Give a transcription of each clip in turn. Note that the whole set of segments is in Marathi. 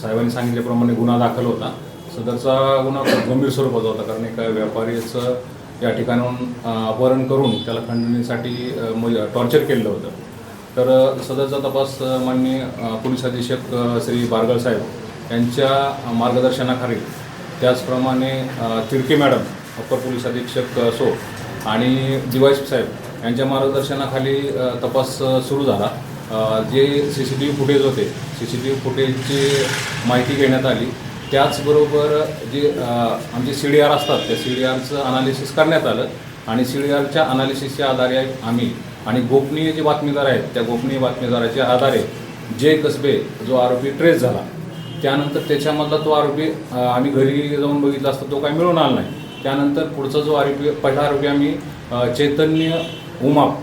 साहेबांनी सांगितल्याप्रमाणे गुन्हा दाखल होता. सदरचा गुन्हा खूप गंभीर स्वरूपाचा होता कारण एका व्यापारीचं या ठिकाणाहून अपहरण करून त्याला खंडणीसाठी म- म्हणजे टॉर्चर केलेलं होतं. तर सदरचा तपास मान्य माननीय पोलीस अधीक्षक श्री बारगळ साहेब यांच्या मार्गदर्शनाखाली त्याचप्रमाणे तिरके मॅडम अप्पर पोलीस अधीक्षक सो आणि दिवाईस साहेब यांच्या मार्गदर्शनाखाली तपास सुरू झाला. जे C C T V footage होते सी सी टी व्ही फुटेजची माहिती घेण्यात आली. त्याचबरोबर जे आमचे सी डी आर असतात त्या सी डी आरचं अनालिसिस करण्यात आलं. आणि सी डी आरच्या अनालिसिसच्या आधारे आम्ही आणि गोपनीय जे बातमीदार आहेत त्या गोपनीय बातमीदाराच्या आधारे जे कसबे जो आरोपी ट्रेस झाला त्यानंतर त्याच्यामधला तो आरोपी आम्ही घरी जाऊन बघितला असता तो काही मिळून आला नाही. त्यानंतर पुढचा जो आरोपी पहिला आरोपी आम्ही चैतन्य उमाप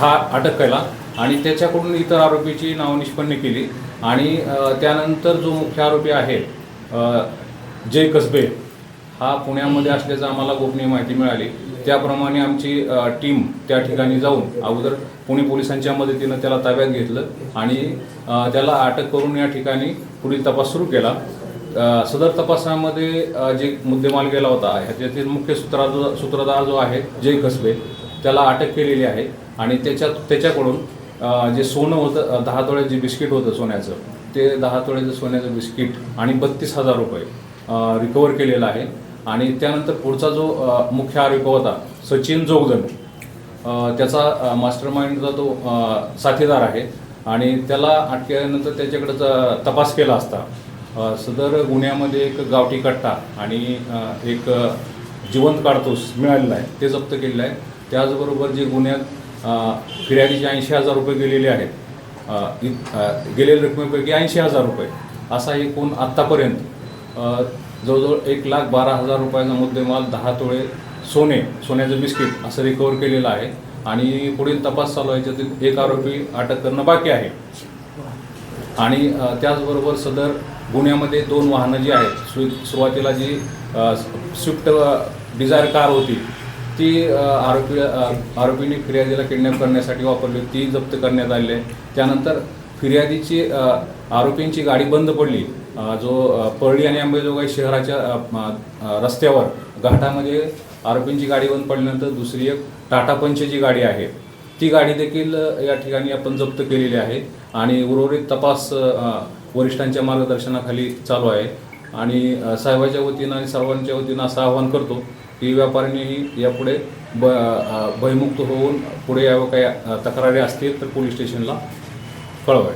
हा अटक केला आणि त्याच्याकडून इतर आरोपीची नाव निष्पन्न केली. आणि त्यानंतर जो मुख्य आरोपी आहे जय कसबे हा पुण्यामध्ये असल्याचं आम्हाला गोपनीय माहिती मिळाली. त्याप्रमाणे आमची टीम त्या ठिकाणी जाऊन अगोदर पुणे पोलिसांच्या मदतीनं त्याला ताब्यात घेतलं आणि त्याला अटक करून या ठिकाणी पुढील तपास सुरू केला. सदर तपासामध्ये जे मुद्देमाल गेला होता ह्याच्यातील मुख्य सूत्रा सूत्रधार जो आहे जय कसबे त्याला अटक केलेली आहे. आणि त्याच्यात त्याच्याकडून जे सोनं होतं दहा तोळे जे बिस्किट होतं सोन्याचं ते दहा तोळ्याचं सोन्याचं बिस्किट आणि बत्तीस हजार रुपये रिकवर केलेलं आहे. आणि त्यानंतर पुढचा जो मुख्य आरोपी होता सचिन जोगदन त्याचा मास्टर माइंडचा तो साथीदार आहे. आणि त्याला अटकेनंतर त्याच्याकडे तपास केला असता. सदर गुन्ह्यामध्ये एक गावठी कट्टा आणि एक जिवंत काढतोस मिळालेला आहे. ते जप्त केलेलं आहे. त्याचबरोबर जे गुन्ह्यात फिर्यादीचे ऐंशी हजार रुपये गेलेले आहेत गेलेल्या रकमेपैकी ऐंशी हजार रुपये असा एकूण आत्तापर्यंत जवळजवळ एक लाख बारा हजार रुपयाचा मुद्देमाल दहा तोळे सोने सोन्याचं बिस्किट असं रिकवर केलेलं आहे. आणि पुढील तपास चालू आहे याच्यातील एक आरोपी अटक करणं बाकी आहे. आणि त्याचबरोबर सदर गुन्ह्यामध्ये दोन वाहनं जी आहेत सु सुरुवातीला जी स्विफ्ट डिझायर कार होती ती आरोपी आरोपीने फिर्यादीला किडनॅप करण्यासाठी वापरली ती जप्त करण्यात आली. आहे त्यानंतर फिर्यादीची आरोपींची गाडी बंद पडली. जो परळी आणि अंबेजोगाई शहराच्या रस्त्यावर घाटामध्ये आरोपींची गाडी बंद पडल्यानंतर दुसरी एक टाटा पंचची गाडी आहे. ती गाडी देखील या ठिकाणी आपण जप्त केलेली आहे आणि उर्वरित तपास वरिष्ठांच्या मार्गदर्शनाखाली चालू आहे. आणि साहेबाच्या वतीनं आणि सर्वांच्या वतीनं असं आवाहन करतो ही व्यापाऱ्यांनीही यापुढे ब भयमुक्त होऊन पुढे यावं काही तक्रारी असतील तर पोलीस स्टेशनला कळवावे.